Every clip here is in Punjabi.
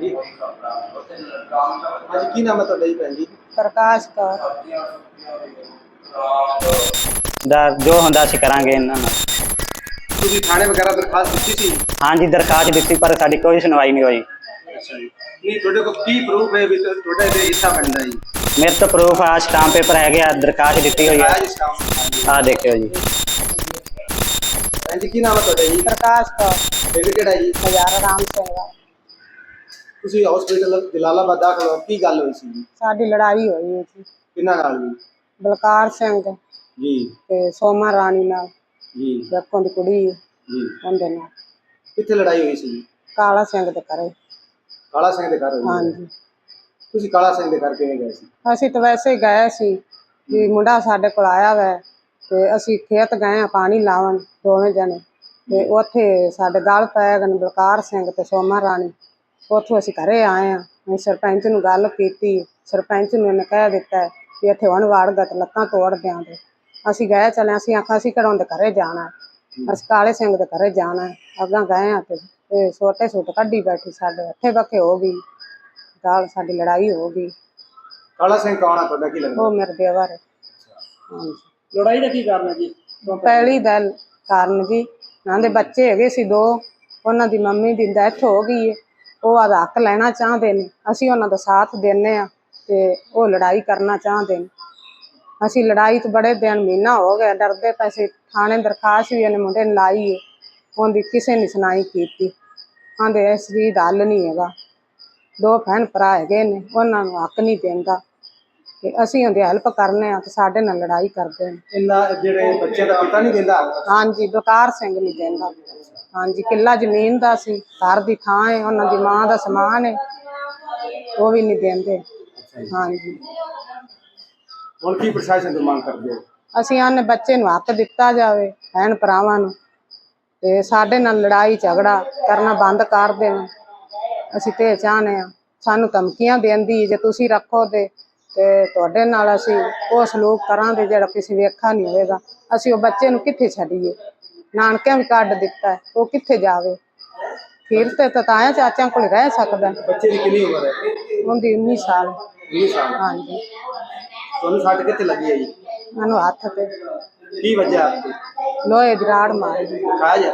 ਜੀ ਅੱਜ ਕੀ ਨਾਮ ਹੈ ਤੁਹਾਡਾ ਜੀ ਭੈਣ ਜੀ? ਪ੍ਰਕਾਸ਼ ਕੌਰ। ਦਾ ਜੋ ਹੁੰਦਾ ਸੀ ਕਰਾਂਗੇ ਇਹਨਾਂ ਨਾਲ। ਤੁਸੀਂ ਥਾਣੇ ਵਗੈਰਾ ਦਰਖਾਸਤ ਦਿੱਤੀ ਸੀ? ਹਾਂਜੀ ਦਰਖਾਸਤ ਦਿੱਤੀ ਪਰ ਸਾਡੀ ਕੋਈ ਸੁਣਵਾਈ ਨਹੀਂ ਹੋਈ। ਅੱਛਾ ਜੀ। ਨਹੀਂ ਤੁਹਾਡੇ ਕੋਲ ਕੀ ਪ੍ਰੂਫ ਹੈ ਵੀ ਤੁ- ਤੁਹਾਡਾ ਇਹਦੇ ਹਿੱਸਾ ਬਣਦਾ ਜੀ? ਮੇਰੇ ਤੋਂ ਪ੍ਰੂਫ ਆ ਸਟਾਂਪ ਪੇਪਰ ਹੈਗੇ ਆ ਦਰਖਾਸਤ ਦਿੱਤੀ ਹੋਈ ਆ। ਜੀ ਸਟਾਮ ਆ ਦੇਖਿਓ ਜੀ। ਭੈਣ ਜੀ ਕੀ ਨਾਮ ਹੈ ਤੁਹਾਡਾ ਜੀ? ਪ੍ਰਕਾਸ਼ ਕੌਰ। ਪਿੰਡ ਕਿਹੜਾ ਜੀ? ਹਜ਼ਾਰਾ ਰਾਮ ਸਿੰਘ ਦਾ। ਤੁਸੀਂ ਹਸਪੀਟਲ ਜਲਾਲਾਬਾਦ ਦਾਖਲ ਹੋ ਕੀ ਗੱਲ ਹੋਈ ਸੀ ਜੀ? ਸਾਡੀ ਲੜਾਈ ਹੋਈ ਹੈ ਜੀ। ਕਿੰਨਾ ਨਾਲ ਜੀ? ਬਲਕਾਰ ਸਿੰਘ ਜੀ। ਤੇ ਸੋਮਾ ਰਾਣੀ ਨਾਲ। ਜੀ। ਜੱਕੋਂ ਦੀ ਕੁੜੀ ਜੀ। ਉਹਦੇ ਨਾਲ। ਕਿੱਥੇ ਲੜਾਈ ਹੋਈ ਸੀ ਜੀ? ਕਾਲਾ ਸਿੰਘ ਦੇ ਘਰੇ। ਕਾਲਾ ਸਿੰਘ ਦੇ ਘਰ ਹੋਈ ਹੈ। ਹਾਂਜੀ। ਤੁਸੀਂ ਕਾਲਾ ਸਿੰਘ ਦੇ ਘਰ ਕਿਵੇਂ ਗਏ ਸੀ? ਅਸੀਂ ਤਾਂ ਵੈਸੇ ਹੀ ਗਏ ਸੀ ਵੀ ਮੁੰਡਾ ਸਾਡੇ ਕੋਲ ਆਇਆ ਵੈ ਤੇ ਅਸੀਂ ਖੇਤ ਗਏ ਆ ਪਾਣੀ ਲਾਵਣ ਦੋਵੇਂ ਜਣੇ। ਤੇ ਉੱਥੇ ਸਾਡੇ ਗਲ ਪੈ ਗਏ ਨੇ ਬਲਕਾਰ ਸਿੰਘ ਤੇ ਸੋਮਾ ਰਾਣੀ। ਉੱਥੋਂ ਅਸੀਂ ਘਰੇ ਆਏ ਆ ਅਸੀਂ ਸਰਪੰਚ ਨੂੰ ਗੱਲ ਕੀਤੀ। ਸਰਪੰਚ ਨੂੰ ਇਹਨੇ ਕਹਿ ਦਿੱਤਾ ਵੀ ਇੱਥੇ ਹੁਣ ਵੜਗਾ ਤੇ ਲੱਤਾਂ ਤੋੜ ਦਿਆਂਗੇ। ਅਸੀਂ ਗਏ ਚਲੇ ਅਸੀਂ ਆਖਾਂ ਅਸੀਂ ਘਰੋਂ ਦੇ ਘਰੇ ਜਾਣਾ। ਅਸੀਂ ਕਾਲੇ ਸਿੰਘ ਦੇ ਘਰੇ ਜਾਣਾ। ਅੱਗਾਂ ਗਏ ਆ ਤੇ ਤੇ ਛੋਟੇ ਛੋਟ ਕੱਢੀ ਬੈਠੀ ਸਾਡੇ ਹੱਥੇ ਬੱਕੇ ਹੋ ਗਈ। ਗੱਲ ਸਾਡੀ ਲੜਾਈ ਹੋ ਗਈ। ਕਾਲਾ ਸਿੰਘ ਕੌਣ ਆ? ਤੁਹਾਡਾ ਕੀ ਲੱਗਦਾ? ਉਹ ਮੇਰੇ ਦੇਵਰ ਹੈ। ਹਾਂਜੀ ਲੜਾਈ ਦਾ ਕੀ ਕਾਰਨ ਹੈ ਜੀ? ਪਹਿਲੀ ਦਾ ਕਾਰਨ ਜੀ ਉਹਨਾਂ ਦੇ ਬੱਚੇ ਹੈਗੇ ਸੀ ਦੋ। ਉਹਨਾਂ ਦੀ ਮੰਮੀ ਦੀ ਡੈਥ ਹੋ ਗਈ ਹੈ। ਉਹ ਆਦਾ ਹੱਕ ਲੈਣਾ ਚਾਹੁੰਦੇ ਨੇ। ਅਸੀਂ ਉਹਨਾਂ ਦਾ ਸਾਥ ਦਿੰਨੇ ਆ ਤੇ ਉਹ ਲੜਾਈ ਕਰਨਾ ਚਾਹੁੰਦੇ ਨੇ। ਅਸੀਂ ਲੜਾਈ ਤੋਂ ਬੜੇ ਦਿਨ ਮਹੀਨਾ ਹੋ ਗਿਆ ਡਰਦੇ ਪਏ ਸੀ। ਥਾਣੇ ਦਰਖਾਸਤ ਵੀ ਇਹਨੇ ਮੁੰਡੇ ਨੇ ਲਾਈ ਹੈ ਉਹਦੀ ਕਿਸੇ ਨੇ ਸੁਣਾਈ ਕੀਤੀ। ਆਂਦੇ ਇਸ ਦੀ ਹੱਲ ਨਹੀਂ ਹੈਗਾ। ਦੋ ਭੈਣ ਭਰਾ ਹੈਗੇ ਨੇ ਉਹਨਾਂ ਨੂੰ ਹੱਕ ਨਹੀਂ ਦਿੰਦਾ। ਤੇ ਅਸੀਂ ਉਹਦੀ ਹੈਲਪ ਕਰਨੇ ਆ ਤੇ ਸਾਡੇ ਨਾਲ ਲੜਾਈ ਕਰਦੇ ਨੇ। ਇੰਨਾ ਜਿਹੜੇ ਬੱਚੇ ਦਾ ਪਤਾ ਨਹੀਂ ਦਿੰਦਾ। ਹਾਂਜੀ ਬਕਾਰ ਸਿੰਘ ਨਹੀਂ ਦਿੰਦਾ। ਹਾਂਜੀ ਕਿੱਲਾ ਜ਼ਮੀਨ ਦਾ ਸੀ ਘਰ ਦੀ ਥਾਂ ਹੈ ਉਹਨਾਂ ਦੀ ਮਾਂ ਦਾ ਸਮਾਨ ਹੈ ਉਹ ਵੀ ਨਹੀਂ ਦਿੰਦੇ। ਹਾਂਜੀ। ਹੁਣ ਕੀ ਪ੍ਰਸ਼ਾਸਨ ਤੋਂ ਮੰਗ ਕਰਦੇ ਹੋ? ਅਸੀਂ ਆਨੇ ਬੱਚੇ ਨੂੰ ਹੱਕ ਦਿੱਤਾ ਜਾਵੇ ਭੈਣ ਭਰਾਵਾਂ ਨੂੰ ਤੇ ਸਾਡੇ ਨਾਲ ਲੜਾਈ ਝਗੜਾ ਕਰਨਾ ਬੰਦ ਕਰ ਦੇਣ। ਅਸੀਂ ਤੇ ਚਾਹਨੇ ਆ ਸਾਨੂੰ ਧਮਕੀਆਂ ਦਿੰਦੀ ਜੇ ਤੁਸੀਂ ਰੱਖੋ ਤੇ ਤੇ ਤੁਹਾਡੇ ਨਾਲ ਅਸੀਂ ਉਹ ਸਲੂਕ ਕਰਾਂਗੇ ਜਿਹੜਾ ਕਿਸੇ ਵੇਖਾ ਨਹੀਂ ਹੋਵੇਗਾ। ਅਸੀਂ ਉਹ ਬੱਚੇ ਨੂੰ ਕਿੱਥੇ ਛੱਡੀਏ? ਨਾਨਕਿਆਂ ਵੀ ਕੱਢ ਦਿੱਤਾ ਉਹ ਕਿੱਥੇ ਜਾਵੇ? ਫਿਰ ਤੇ ਤਤਾਇਆ ਚਾਚਾ ਕੋਲ ਰਹਿ ਸਕਦਾ। ਬੱਚੇ ਦੀ ਕਿੰਨੀ ਉਮਰ ਹੈ? ਉਹਦੀ 19 ਸਾਲ। 20 ਸਾਲ। ਹਾਂਜੀ। ਤੁਹਾਨੂੰ ਸੱਟ ਕਿੱਥੇ ਲੱਗੀ ਹੈ ਜੀ? ਮੈਨੂੰ ਹੱਥ ਤੇ। ਕੀ ਵਜ੍ਹਾ ਆਪਕੀ ਲੋਹੇ ਦੀ ਰਾੜ ਮਾਰੀ। ਖਾਇਆ ਜਾ?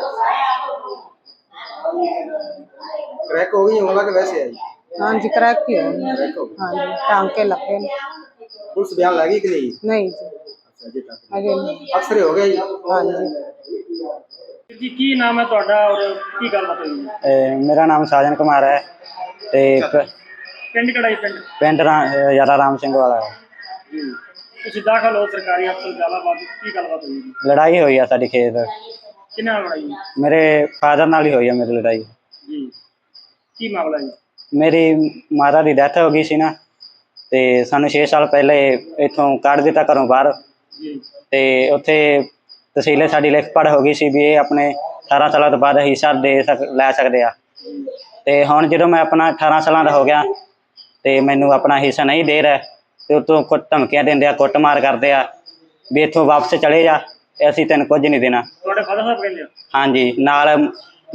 ਕ੍ਰੈਕ ਹੋ ਗਈ ਹੋਗਾ ਕਿ ਵੈਸੇ ਜੀ? ਹਾਂਜੀ ਕਰੈਕ ਹੀ ਹੋ। ਗਈ। ਹਾਂਜੀ ਟਾਂਕੇ ਲੱਗੇ ਨੇ। ਪੁਲਿਸ ਬਿਆਨ ਲੱਗੀ ਕਿ ਨਹੀਂ? ਨਹੀਂ ਜੀ। ਅੱਛਾ ਜੀ ਤੱਕ। ਅਜੇ ਨਹੀਂ। ਅਕਸਰ ਹੋ ਗਿਆ ਜੀ। ਹਾਂਜੀ। ਜੀ ਕੀ ਨਾਮ ਹੈ ਤੁਹਾਡਾ ਔਰ ਕੀ ਗੱਲਬਾਤ ਹੋਈ ਹੈ? ਇਹ ਮੇਰਾ ਨਾਮ ਸਾਜਨ ਕੁਮਾਰ ਹੈ ਤੇ ਪ- ਪਿੰਡ ਕਿਹੜਾ ਜੀ ਪਿੰਡ? ਪਿੰਡ ਰਾ- ਅਹ ਯਾਰਾ ਰਾਮ ਸਿੰਘ ਵਾਲਾ ਹੈ। ਤੁਸੀਂ ਦਾਖਲ ਹੋ ਸਰਕਾਰੀ ਹਸਪਤਾਲ ਜਲਾਲਾਬਾਦ ਕੀ ਗੱਲਬਾਤ ਹੋਈ ਜੀ? ਲੜਾਈ ਹੋਈ ਆ ਸਾਡੀ ਖੇਤ। ਕਿੰਨਾ ਨਾਲ ਲੜਾਈ ਹੋਈ? ਮੇਰੇ ਫਾਦਰ ਨਾਲ ਹੀ ਹੋਈ ਆ ਮੇਰੀ ਲੜਾਈ। ਜੀ। ਕੀ ਮਾਮਲਾ ਜੀ? ਮੇਰੀ ਮਾਤਾ ਦੀ ਡੈਥ ਹੋ ਗਈ ਸੀ ਨਾ ਤੇ ਸਾਨੂੰ 6 ਸਾਲ ਪਹਿਲੇ ਇੱਥੋਂ ਕੱਢ ਦਿੱਤਾ ਘਰੋਂ ਬਾਹਰ। ਜੀ। ਤੇ ਉੱਥੇ ਤਹਿਸੀਲੇ ਸਾਡੀ ਲਿਖ ਪੜ੍ਹ ਹੋ ਗਈ ਸੀ ਵੀ ਇਹ ਆਪਣੇ 18 ਸਾਲਾਂ ਤੋਂ ਬਾਅਦ ਹਿੱਸਾ ਦੇ ਸਕ ਲੈ ਸਕਦੇ ਆ। ਤੇ ਹੁਣ ਜਦੋਂ ਮੈਂ ਆਪਣਾ 18 ਸਾਲਾਂ ਦਾ ਹੋ ਗਿਆ ਤੇ ਮੈਨੂੰ ਆਪਣਾ ਹਿੱਸਾ ਨਹੀਂ ਦੇ ਰਿਹਾ ਤੇ ਉਤੋਂ ਕੁੱਟ ਧਮਕੀਆਂ ਦਿੰਦੇ ਆ ਕੁੱਟਮਾਰ ਕਰਦੇ ਆ ਵੀ ਇੱਥੋਂ ਵਾਪਸ ਚਲੇ ਜਾ ਤੇ ਅਸੀਂ ਤੈਨੂੰ ਕੁਝ ਨਹੀਂ ਦੇਣਾ। ਤੁਹਾਡੇ ਫਾਦਰ ਸਾਹਿਬ ਕਹਿੰਦੇ ਆ? ਹਾਂਜੀ ਨਾਲ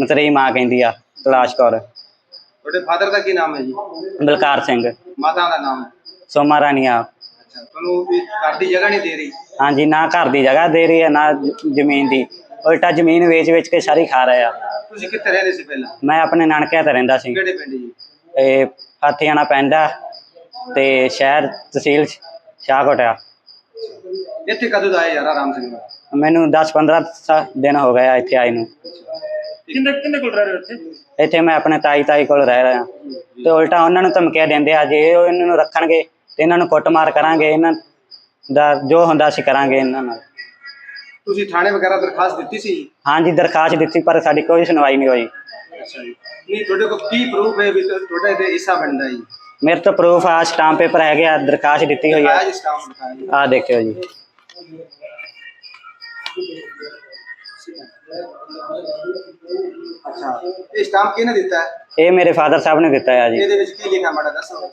ਮਤਰੇਈ ਮਾਂ ਕਹਿੰਦੀ ਆ ਕਲਾਸ਼ ਕੌਰ। ਤੁਹਾਡੇ ਫਾਦਰ ਦਾ ਕੀ ਨਾਮ ਹੈ ਜੀ? ਬਲਕਾਰ ਸਿੰਘ। ਮਾਤਾ ਦਾ ਨਾਮ? ਸੋਮਾ ਰਾਣੀਆ ਤੁਹਾਨੂੰ ਵੀ ਘਰ ਦੀ ਜਗ੍ਹਾ ਨਹੀਂ ਦੇ ਰਹੀ। ਹਾਂਜੀ ਨਾ ਘਰ ਦੀ ਜਗ੍ਹਾ ਦੇ ਰਹੀ ਹੈ ਨਾ ਜ- ਜ਼ਮੀਨ ਦੀ। ਉਲਟਾ ਜ਼ਮੀਨ ਵੇਚ ਵੇਚ ਕੇ ਸਾਰੀ ਖਾ ਰਹੇ ਆ। ਤੁਸੀਂ ਕਿੱਥੇ ਰਹਿੰਦੇ ਸੀ ਪਹਿਲਾਂ? ਮੈਂ ਆਪਣੇ ਨਾਨਕਿਆਂ ਤੇ ਰਹਿੰਦਾ ਸੀ। ਕਿਹੜੇ ਪਿੰਡ ਜੀ? ਇਹ ਹਾਥੀਆਣਾ ਪੈਂਦਾ ਤੇ ਸ਼ਹਿਰ ਤਹਿਸੀਲ ਸ਼ਾਹਕੋਟ ਆ। ਇੱਥੇ ਕਦੋਂ ਦਾ ਆਏ ਯਾਰ ਰਾਮ ਸਿੰਘ? ਮੈਨੂੰ 10-15 ਸਾ- ਦਿਨ ਹੋ ਗਏ ਆ ਇੱਥੇ ਆਏ ਨੂੰ। ਕਿੰਨੇ ਕਿੰਨੇ ਕੋਲ ਰਹਿ ਰਹੇ ਹੋ ਇੱਥੇ? ਇੱਥੇ ਮੈਂ ਆਪਣੇ ਤਾਈ ਤਾਈ ਕੋਲ ਰਹਿ ਰਿਹਾ। ਤੇ ਉਲਟਾ ਉਹਨਾਂ ਨੂੰ ਧਮਕੀਆਂ ਦਿੰਦੇ ਆ ਜੇ ਉਹ ਇਹਨਾਂ ਨੂੰ ਰੱਖਣਗੇ ਤੇ ਇਹਨਾਂ ਨੂੰ ਕੁੱਟਮਾਰ ਕਰਾਂਗੇ ਇਹਨਾਂ ਦਾ ਜੋ ਹੁੰਦਾ ਅਸੀਂ ਕਰਾਂਗੇ ਇਹਨਾਂ ਨਾਲ। ਤੁਸੀਂ ਥਾਣੇ ਵਗੈਰਾ ਦਰਖਾਸਤ ਦਿੱਤੀ ਸੀ? ਹਾਂਜੀ ਦਰਖਾਸਤ ਦਿੱਤੀ ਪਰ ਸਾਡੀ ਕੋਈ ਸੁਣਵਾਈ ਨਹੀਂ ਹੋਈ। ਅੱਛਾ ਜੀ। ਨਹੀਂ ਤੁਹਾਡੇ ਕੋਲ ਕੀ ਪ੍ਰੂਫ ਹੈ ਵੀ ਤੁਹਾਡਾ ਇਹਦੇ ਹਿੱਸਾ ਬਣਦਾ ਜੀ? ਮੇਰੇ ਤੋਂ ਪ੍ਰੂਫ ਆ ਸਟਾਂਪ ਪੇਪਰ ਹੈਗੇ ਆ ਦਰਖਾਸਤ ਦਿੱਤੀ ਹੋਈ ਆ। ਆਇਆ ਜੀ ਦਿਖਾਇਆ ਜੀ। ਆ ਦੇਖਿਓ ਜੀ। ਅੱਛਾ। ਇਹ ਸਟਾਂਪ ਕਿਹਨੇ ਦਿੱਤਾ? ਹੈ ਇਹ ਮੇਰੇ ਫਾਦਰ ਸਾਹਿਬ ਨੇ ਦਿੱਤਾ ਆ ਜੀ। ਇਹਦੇ ਵਿੱਚ ਕੀ ਲਿਖਿਆ ਮਾੜਾ ਦੱਸੋ।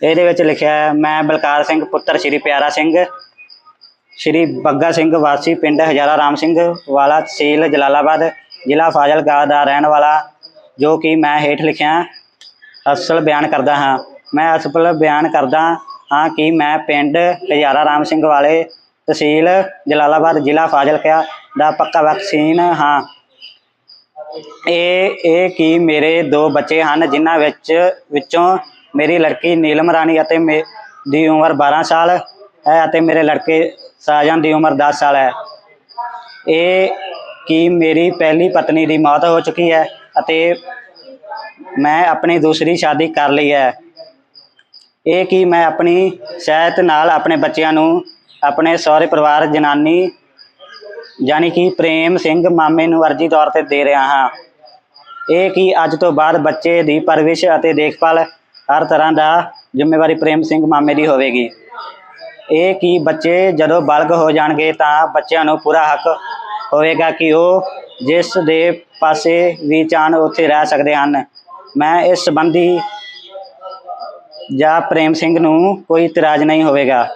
ਇਹਦੇ ਵਿੱਚ ਲਿਖਿਆ ਹੈ, ਮੈਂ ਬਲਕਾਰ ਸਿੰਘ ਪੁੱਤਰ ਸ਼੍ਰੀ ਪਿਆਰਾ ਸਿੰਘ, ਸ਼੍ਰੀ ਬੱਗਾ ਸਿੰਘ ਵਾਸੀ ਪਿੰਡ ਹਜ਼ਾਰਾ ਰਾਮ ਸਿੰਘ, ਵਾਲਾ ਤਹਿਸੀਲ ਜਲਾਲਾਬਾਦ, ਜ਼ਿਲ੍ਹਾ ਫਾਜ਼ਿਲਕਾ ਦਾ ਰਹਿਣ ਵਾਲਾ, ਜੋ ਕਿ ਮੈਂ ਹੇਠ ਲਿਖਿਆ ਅਸਲ ਬਿਆਨ ਕਰਦਾ ਹਾਂ। ਮੈਂ ਅਸਲ ਬਿਆਨ ਕਰਦਾ ਹਾਂ ਕਿ ਮੈਂ ਪਿੰਡ ਹਜ਼ਾਰਾ ਰਾਮ ਸਿੰਘ ਵਾਲੇ ਤਹਿਸੀਲ ਜਲਾਲਾਬਾਦ, ਜ਼ਿਲ੍ਹਾ ਫਾਜ਼ਿਲਕਾ ਦਾ ਪੱਕਾ ਵੈਕਸੀਨ ਹਾਂ। ਇਹ ਇਹ ਕਿ ਮੇਰੇ ਦੋ ਬੱਚੇ ਹਨ, ਜਿਨ੍ਹਾਂ ਵਿੱਚ, ਵਿੱਚੋਂ ਮੇਰੀ ਲੜਕੀ ਨੀਲਮ ਰਾਣੀ ਅਤੇ ਮੇ ਦੀ ਉਮਰ 12 ਸਾਲ ਹੈ ਅਤੇ ਮੇਰੇ ਲੜਕੇ ਸਾਜਨ ਦੀ ਉਮਰ 10 ਸਾਲ ਹੈ। ਇਹ ਕਿ ਮੇਰੀ ਪਹਿਲੀ ਪਤਨੀ ਦੀ ਮੌਤ ਹੋ ਚੁੱਕੀ ਹੈ ਅਤੇ ਮੈਂ ਆਪਣੀ ਦੂਸਰੀ ਸ਼ਾਦੀ ਕਰ ਲਈ ਹੈ। ਇਹ ਕਿ ਮੈਂ ਆਪਣੀ ਸਹਿਤ ਨਾਲ ਆਪਣੇ ਬੱਚਿਆਂ ਨੂੰ, ਆਪਣੇ ਸਹੁਰੇ ਪਰਿਵਾਰ, ਜਨਾਨੀ ਯਾਨੀ ਕਿ ਪ੍ਰੇਮ ਸਿੰਘ ਮਾਮੇ ਨੂੰ ਅਰਜੀ ਤੌਰ ਤੇ ਦੇ ਰਿਹਾ ਹਾਂ। ਇਹ ਕਿ ਅੱਜ ਤੋਂ ਬਾਅਦ ਬੱਚੇ ਦੀ ਪਰਵਿਸ਼ ਅਤੇ ਦੇਖਭਾਲ ਹਰ ਤਰ੍ਹਾਂ ਦਾ ਜ਼ਿੰਮੇਵਾਰੀ ਪ੍ਰੇਮ ਸਿੰਘ ਮਾਮੇ ਦੀ ਹੋਵੇਗੀ। ਇਹ ਕਿ ਬੱਚੇ ਜਦੋਂ ਬਲਗ ਹੋ ਜਾਣਗੇ ਤਾਂ ਬੱਚਿਆਂ ਨੂੰ ਪੂਰਾ ਹੱਕ ਹੋਵੇਗਾ ਕਿ ਉਹ ਜਿਸ ਦੇ ਪਾਸੇ ਵੀ ਚਾਹਣ ਉੱਥੇ ਰਹਿ ਸਕਦੇ ਹਨ। ਮੈਂ ਇਸ ਸੰਬੰਧੀ ਜਾਂ ਪ੍ਰੇਮ ਸਿੰਘ ਨੂੰ ਕੋਈ ਇਤਰਾਜ਼ ਨਹੀਂ ਹੋਵੇਗਾ।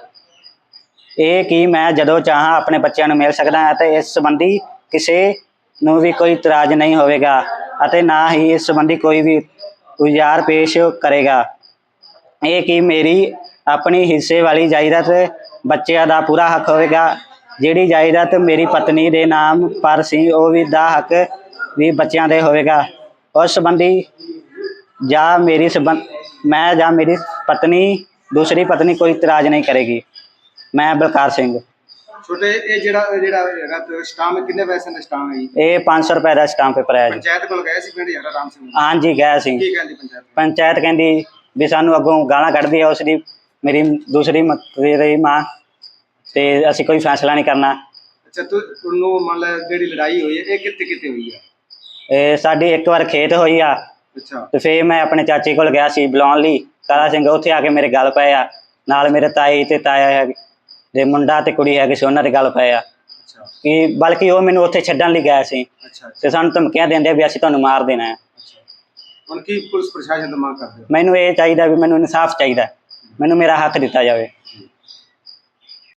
ਇਹ ਕਿ ਮੈਂ ਜਦੋਂ ਚਾਹਾਂ ਆਪਣੇ ਬੱਚਿਆਂ ਨੂੰ ਮਿਲ ਸਕਦਾ ਹਾਂ ਅਤੇ ਇਸ ਸੰਬੰਧੀ ਕਿਸੇ ਨੂੰ ਵੀ ਕੋਈ ਇਤਰਾਜ਼ ਨਹੀਂ ਹੋਵੇਗਾ ਅਤੇ ਨਾ ਹੀ ਇਸ ਸੰਬੰਧੀ ਕੋਈ ਵੀ ਗੁਜ਼ਾਰ ਪੇਸ਼ ਕਰੇਗਾ। ਇਹ ਕਿ ਮੇਰੀ ਆਪਣੀ ਹਿੱਸੇ ਵਾਲੀ ਜਾਇਦਾਦ ਬੱਚਿਆਂ ਦਾ ਪੂਰਾ ਹੱਕ ਹੋਵੇਗਾ। ਜਿਹੜੀ ਜਾਇਦਾਦ ਮੇਰੀ ਪਤਨੀ ਦੇ ਨਾਮ ਪਰ ਸੀ, ਉਹ ਵੀ ਦਾ ਹੱਕ ਵੀ ਬੱਚਿਆਂ ਦੇ ਹੋਵੇਗਾ। ਉਸ ਸੰਬੰਧੀ ਜਾਂ ਮੇਰੀ ਸੰਬੰਧ ਮੈਂ ਜਾਂ ਮੇਰੀ ਪਤਨੀ, ਦੂਸਰੀ ਪਤਨੀ ਕੋਈ ਇਤਰਾਜ਼ ਨਹੀਂ ਕਰੇਗੀ। ਮੈਂ ਬਲਕਾਰ ਸਿੰਘ। ਛੋਟੇ ਇਹ ਜਿਹੜਾ ਇਹ ਜਿਹੜਾ ਹੈਗਾ ਸਟਾਮ ਕਿੰਨੇ ਪੈਸੇ ਦਾ ਸਟਾਮ ਹੈ ਜੀ? ਇਹ 500 ਰੁਪਏ ਦਾ ਸਟਾਂਪ ਪੇਪਰ ਹੈ ਜੀ। ਪੰਚਾਇਤ ਕੋਲ ਗਏ ਸੀ ਪਿੰਡ ਯਾਰਾ ਰਾਮ ਸਿੰਘ ਹਾਂਜੀ ਗਿਆ ਸੀ। ਕੀ ਕਹਿੰਦੀ ਪੰਚਾਇਤ? ਪੰਚਾਇਤ ਕਹਿੰਦੀ ਵੀ ਸਾਨੂੰ ਅੱਗੋਂ ਗਾਲਾਂ ਕੱਢਦੀ ਹੈ ਉਸ ਦੀ ਮੇਰੀ ਦੂਸਰੀ ਮ- ਮੇਰੀ ਮਾਂ ਤੇ ਅਸੀਂ ਕੋਈ ਫੈਸਲਾ ਨਹੀਂ ਕਰਨਾ। ਅੱਛਾ ਤੂੰ ਉਹਨੂੰ ਮੰਨ ਲੈ ਜਿਹੜੀ ਲੜਾਈ ਹੋਈ ਹੈ ਇਹ ਕਿੱਥੇ ਕਿੱਥੇ ਹੋਈ ਹੈ? ਇਹ ਸਾਡੀ ਇੱਕ ਵਾਰ ਖੇਤ ਹੋਈ ਆ। ਅੱਛਾ। ਤੇ ਫੇਰ ਮੈਂ ਆਪਣੇ ਚਾਚੇ ਕੋਲ ਗਿਆ ਸੀ ਬੁਲਾਉਣ ਲਈ। ਕਾਲਾ ਸਿੰਘ ਉੱਥੇ ਆ ਕੇ ਮੇਰੇ ਗੱਲ ਪਏ ਆ। ਨਾਲ ਮੇਰੇ ਤਾਈ ਤੇ ਤਾਇਆ ਦੇ ਮੁੰਡਾ ਤੇ ਕੁੜੀ ਹੈਗੀ ਸੀ ਉਹਨਾਂ ਦੇ ਗੱਲ ਪਏ ਆ। ਅੱਛਾ। ਕਿ ਬਲਕਿ ਉਹ ਮੈਨੂੰ ਉੱਥੇ ਛੱਡਣ ਲਈ ਗਏ ਸੀ। ਅੱਛਾ ਤੇ ਸਾਨੂੰ ਧਮਕੀਆਂ ਦਿੰਦੇ ਵੀ ਅਸੀਂ ਤੁਹਾਨੂੰ ਮਾਰ ਦੇਣਾ ਹੈ। ਹੁਣ ਕੀ ਪੁਲਿਸ ਪ੍ਰਸ਼ਾਸਨ ਤੋਂ ਮੰਗ ਕਰਦੇ ਹੋ? ਮੈਨੂੰ ਇਹ ਚਾਹੀਦਾ ਵੀ ਮੈਨੂੰ ਇਨਸਾਫ ਚਾਹੀਦਾ ਮੈਨੂੰ ਮੇਰਾ ਹੱਕ ਦਿੱਤਾ ਜਾਵੇ।